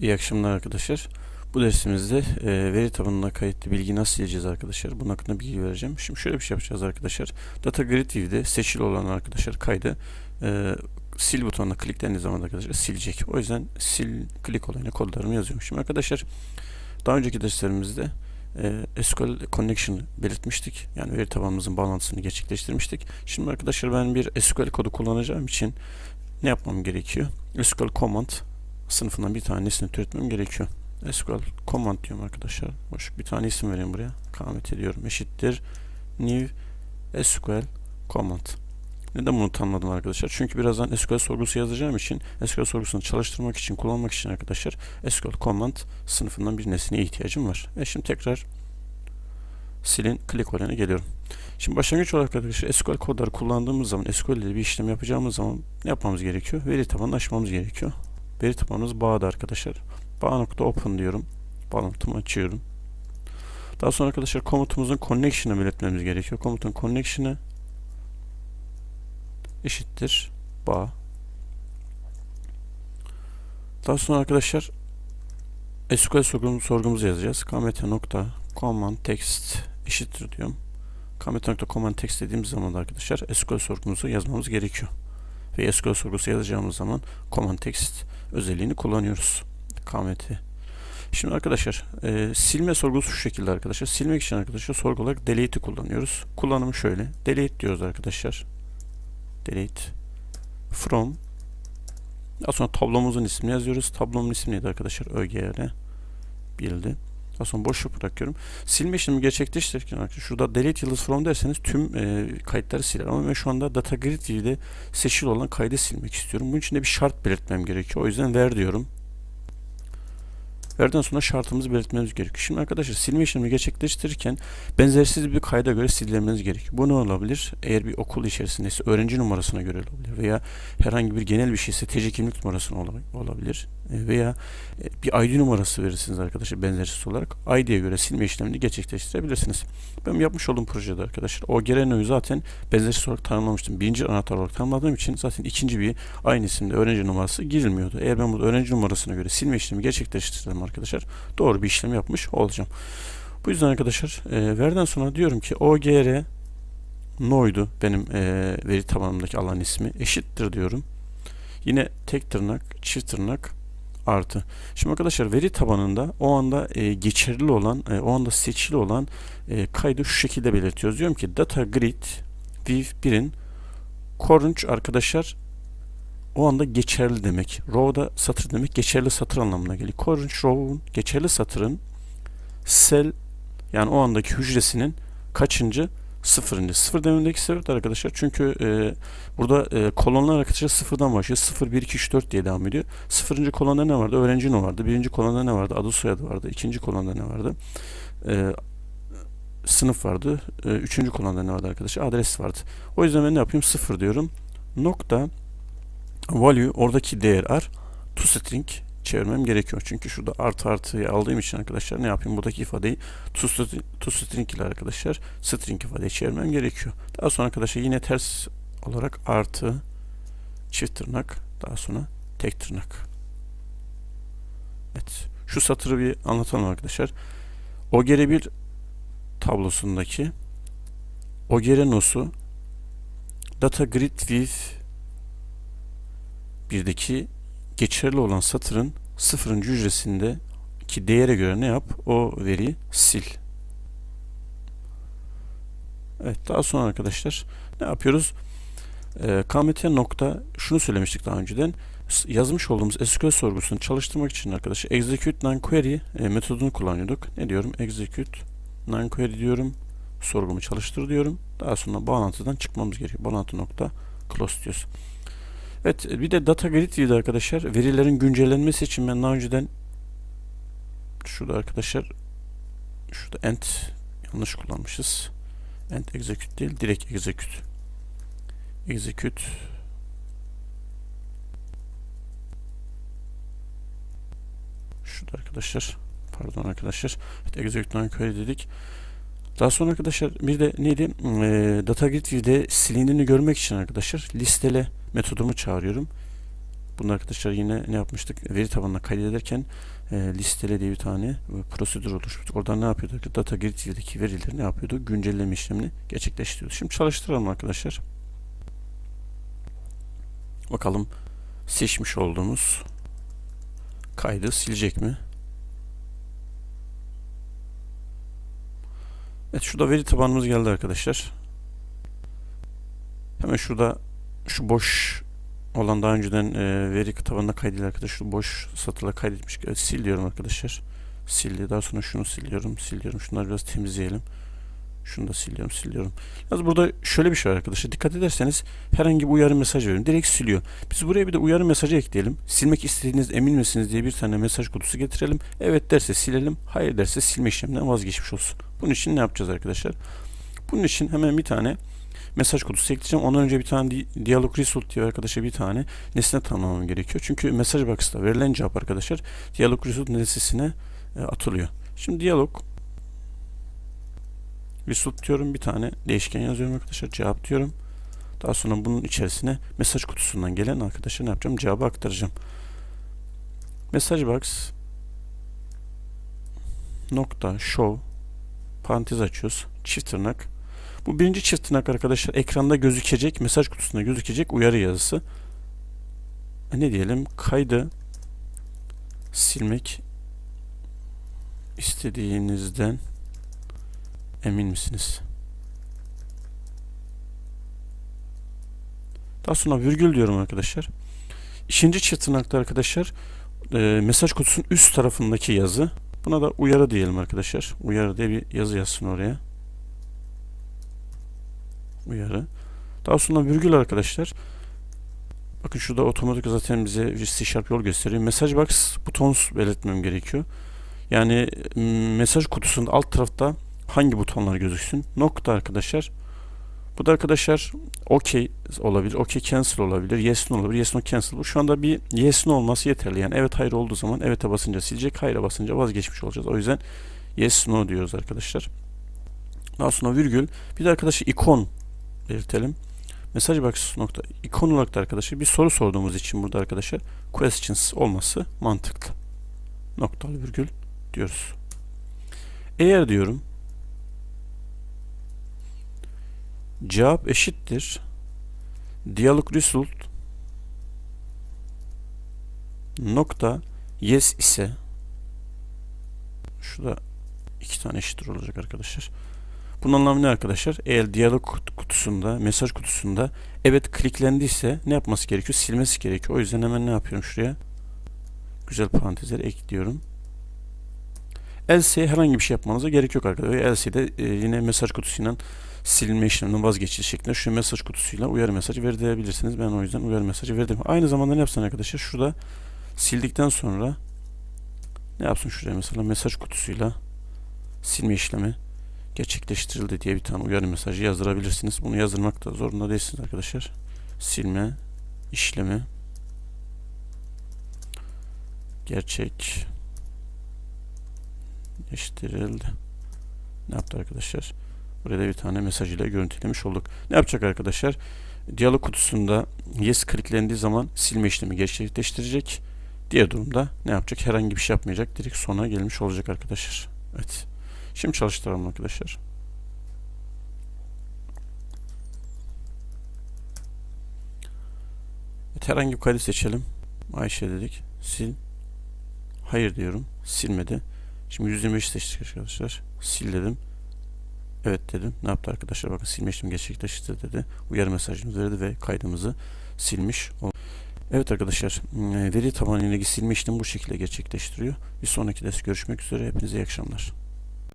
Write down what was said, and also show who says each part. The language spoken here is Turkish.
Speaker 1: İyi akşamlar arkadaşlar. Bu dersimizde e, veri tabanına kayıtlı bilgi nasıl sileceğiz arkadaşlar? Bunun hakkında bilgi vereceğim. Şimdi şöyle bir şey yapacağız arkadaşlar. Data Grid View'de seçili olan arkadaşlar kaydı e, sil butonuna kliklendiği zaman arkadaşlar silecek. O yüzden sil klik olayına kodlarımı yazıyorum. Şimdi arkadaşlar daha önceki derslerimizde e, SQL Connection belirtmiştik. Yani veri tabanımızın bağlantısını gerçekleştirmiştik. Şimdi arkadaşlar ben bir SQL kodu kullanacağım için ne yapmam gerekiyor? SQL Command sınıfından bir tanesini türetmem gerekiyor. SQL command diyorum arkadaşlar. Boş bir tane isim vereyim buraya. Kamet ediyorum. Eşittir new SQL command. Neden bunu tanımladım arkadaşlar? Çünkü birazdan SQL sorgusu yazacağım için SQL sorgusunu çalıştırmak için, kullanmak için arkadaşlar SQL command sınıfından bir nesneye ihtiyacım var. Ve şimdi tekrar silin click olayına geliyorum. Şimdi başlangıç olarak arkadaşlar SQL kodları kullandığımız zaman SQL ile bir işlem yapacağımız zaman ne yapmamız gerekiyor? Veri tabanını açmamız gerekiyor. Veri tabanımız bağda arkadaşlar. Bağ nokta open diyorum. Bağlantımı açıyorum. Daha sonra arkadaşlar komutumuzun connection'ı belirtmemiz gerekiyor. Komutun connection'ı eşittir bağ. Daha sonra arkadaşlar SQL sorgumuzu, sorgumuzu yazacağız. kmt nokta command text eşittir diyorum. kmt nokta command text dediğimiz zaman da arkadaşlar SQL sorgumuzu yazmamız gerekiyor. Ve SQL sorgusu yazacağımız zaman command text özelliğini kullanıyoruz. KMT. Şimdi arkadaşlar e, silme sorgusu şu şekilde arkadaşlar. Silmek için arkadaşlar sorgu olarak delete'i kullanıyoruz. Kullanımı şöyle. Delete diyoruz arkadaşlar. Delete from daha sonra tablomuzun ismini yazıyoruz. Tablomun ismi neydi arkadaşlar? ÖGR bildi. Daha sonra boşluk bırakıyorum. Silme işlemi gerçekleştirirken arkadaşlar şurada delete yıldız from derseniz tüm e, kayıtları siler. Ama ben şu anda data grid view'de seçili olan kaydı silmek istiyorum. Bunun için de bir şart belirtmem gerekiyor. O yüzden ver diyorum. Verden sonra şartımızı belirtmemiz gerekiyor. Şimdi arkadaşlar silme işlemi gerçekleştirirken benzersiz bir kayda göre sildirmeniz gerekiyor. Bu ne olabilir? Eğer bir okul içerisindeyse öğrenci numarasına göre olabilir veya herhangi bir genel bir şeyse TC kimlik numarasına olabilir veya e, bir ID numarası verirsiniz arkadaşlar benzersiz olarak ID'ye göre silme işlemini gerçekleştirebilirsiniz. Ben yapmış olduğum projede arkadaşlar o Gereno'yu zaten benzersiz olarak tanımlamıştım. Birinci anahtar olarak tanımladığım için zaten ikinci bir aynı isimde öğrenci numarası girilmiyordu. Eğer ben burada öğrenci numarasına göre silme işlemi gerçekleştirsem arkadaşlar doğru bir işlem yapmış olacağım. Bu yüzden arkadaşlar e, verden sonra diyorum ki OGR no'ydu benim e, veri tabanımdaki alan ismi eşittir diyorum. Yine tek tırnak, çift tırnak artı. Şimdi arkadaşlar veri tabanında o anda e, geçerli olan, e, o anda seçili olan e, kaydı şu şekilde belirtiyoruz. Diyorum ki data grid div 1'in current arkadaşlar o anda geçerli demek. Row'da satır demek geçerli satır anlamına geliyor. Current row'un geçerli satırın cell yani o andaki hücresinin kaçıncı sıfırıncı. Sıfır demindeki sebep arkadaşlar çünkü e, burada e, kolonlar arkadaşlar sıfırdan başlıyor. 0, 1, 2, 3, 4 diye devam ediyor. Sıfırıncı kolonda ne vardı? Öğrenci ne vardı? Birinci kolonda ne vardı? Adı soyadı vardı. İkinci kolonda ne vardı? E, sınıf vardı. E, üçüncü kolonda ne vardı arkadaşlar? Adres vardı. O yüzden ben ne yapayım? Sıfır diyorum. Nokta value oradaki değer ar to string çevirmem gerekiyor. Çünkü şurada artı artıyı aldığım için arkadaşlar ne yapayım? Buradaki ifadeyi to, to string ile arkadaşlar string ifadeyi çevirmem gerekiyor. Daha sonra arkadaşlar yine ters olarak artı çift tırnak daha sonra tek tırnak. Evet. Şu satırı bir anlatalım arkadaşlar. OGR bir tablosundaki OGR nosu data grid with birdeki geçerli olan satırın sıfırıncı hücresinde ki değere göre ne yap? O veriyi sil. Evet daha sonra arkadaşlar ne yapıyoruz? E, KMT nokta şunu söylemiştik daha önceden yazmış olduğumuz SQL sorgusunu çalıştırmak için arkadaşlar execute non-query e, metodunu kullanıyorduk. Ne diyorum? Execute non-query diyorum. Sorgumu çalıştır diyorum. Daha sonra bağlantıdan çıkmamız gerekiyor. Bağlantı nokta close diyoruz. Evet bir de data grid view'de arkadaşlar verilerin güncellenmesi için ben daha önceden şurada arkadaşlar şurada end yanlış kullanmışız. End execute değil direkt execute. Execute şurada arkadaşlar pardon arkadaşlar evet, execute query dedik. Daha sonra arkadaşlar bir de neydi? E, data grid view'de silindiğini görmek için arkadaşlar listele metodumu çağırıyorum. Bunu arkadaşlar yine ne yapmıştık? Veri tabanına kaydederken e, listele diye bir tane e, prosedür oluşmuştuk. Oradan ne yapıyorduk? Data grid'deki verileri ne yapıyordu? Güncelleme işlemini gerçekleştiriyordu. Şimdi çalıştıralım arkadaşlar. Bakalım seçmiş olduğumuz kaydı silecek mi? Evet şurada veri tabanımız geldi arkadaşlar. Hemen şurada şu boş olan daha önceden e, veri tabanına kaydedilen arkadaşlar şu boş satırla kaydetmiş. Evet, sil diyorum arkadaşlar. Sildi. Daha sonra şunu siliyorum. Siliyorum. Şunları biraz temizleyelim. Şunu da siliyorum, siliyorum. Yalnız burada şöyle bir şey var arkadaşlar. Dikkat ederseniz herhangi bir uyarı mesaj veriyorum. Direkt siliyor. Biz buraya bir de uyarı mesajı ekleyelim. Silmek istediğiniz emin misiniz diye bir tane mesaj kutusu getirelim. Evet derse silelim. Hayır derse silme işleminden vazgeçmiş olsun. Bunun için ne yapacağız arkadaşlar? Bunun için hemen bir tane mesaj kutusu ekleyeceğim. Ondan önce bir tane di diyalog result diye arkadaşa bir tane nesne tanımlamam gerekiyor. Çünkü mesaj box'ta verilen cevap arkadaşlar diyalog result nesnesine e, atılıyor. Şimdi diyalog result diyorum bir tane değişken yazıyorum arkadaşlar cevap diyorum. Daha sonra bunun içerisine mesaj kutusundan gelen arkadaşa ne yapacağım? Cevabı aktaracağım. Mesaj box nokta show parantez açıyoruz. Çift tırnak. Bu birinci çift tırnak arkadaşlar ekranda gözükecek, mesaj kutusunda gözükecek uyarı yazısı. E ne diyelim? Kaydı silmek istediğinizden emin misiniz? Daha sonra virgül diyorum arkadaşlar. İkinci çift tırnakta arkadaşlar e, mesaj kutusunun üst tarafındaki yazı. Buna da uyarı diyelim arkadaşlar. Uyarı diye bir yazı yazsın oraya. Uyarı. Daha sonra virgül arkadaşlar. Bakın şurada otomatik zaten bize C Sharp yol gösteriyor. Mesaj box butons belirtmem gerekiyor. Yani mesaj kutusunun alt tarafta hangi butonlar gözüksün? Nokta arkadaşlar. Bu da arkadaşlar OK olabilir, OK cancel olabilir, yes no olabilir, yes no cancel. Bu şu anda bir yes no olması yeterli. Yani evet hayır olduğu zaman evet'e basınca silecek, hayır'a basınca vazgeçmiş olacağız. O yüzden yes no diyoruz arkadaşlar. Daha sonra virgül. Bir de arkadaşlar ikon belirtelim. Mesaj box nokta ikon olarak da arkadaşlar bir soru sorduğumuz için burada arkadaşlar questions olması mantıklı. Noktalı virgül diyoruz. Eğer diyorum cevap eşittir diyalog result nokta yes ise şurada iki tane eşittir olacak arkadaşlar. Bunun anlamı ne arkadaşlar? Eğer diyalog kutusunda, mesaj kutusunda evet kliklendiyse ne yapması gerekiyor? Silmesi gerekiyor. O yüzden hemen ne yapıyorum şuraya? Güzel parantezleri ekliyorum. Else'ye herhangi bir şey yapmanıza gerek yok arkadaşlar. Else'de e, yine mesaj kutusuyla silme işleminden vazgeçiş şeklinde şu mesaj kutusuyla uyarı mesajı verdirebilirsiniz. Ben o yüzden uyarı mesajı verdim. Aynı zamanda ne yapsın arkadaşlar? Şurada sildikten sonra ne yapsın şuraya mesela mesaj kutusuyla silme işlemi gerçekleştirildi diye bir tane uyarı mesajı yazdırabilirsiniz. Bunu yazdırmak da zorunda değilsiniz arkadaşlar. Silme işlemi gerçekleştirildi. Ne yaptı arkadaşlar? Buraya bir tane mesaj ile görüntülemiş olduk. Ne yapacak arkadaşlar? Diyalog kutusunda yes kliklendiği zaman silme işlemi gerçekleştirecek. Diğer durumda ne yapacak? Herhangi bir şey yapmayacak. Direkt sona gelmiş olacak arkadaşlar. Evet. Şimdi çalıştıralım arkadaşlar. Evet, herhangi bir kaydı seçelim. Ayşe dedik. Sil. Hayır diyorum. Silmedi. Şimdi 125 seçtik arkadaşlar. Sil dedim. Evet dedim. Ne yaptı arkadaşlar? Bakın silme işlemi gerçekleşti dedi. Uyarı mesajımızı verdi ve kaydımızı silmiş. Evet arkadaşlar veri tabanı ile silme işlemi bu şekilde gerçekleştiriyor. Bir sonraki ders görüşmek üzere. Hepinize iyi akşamlar.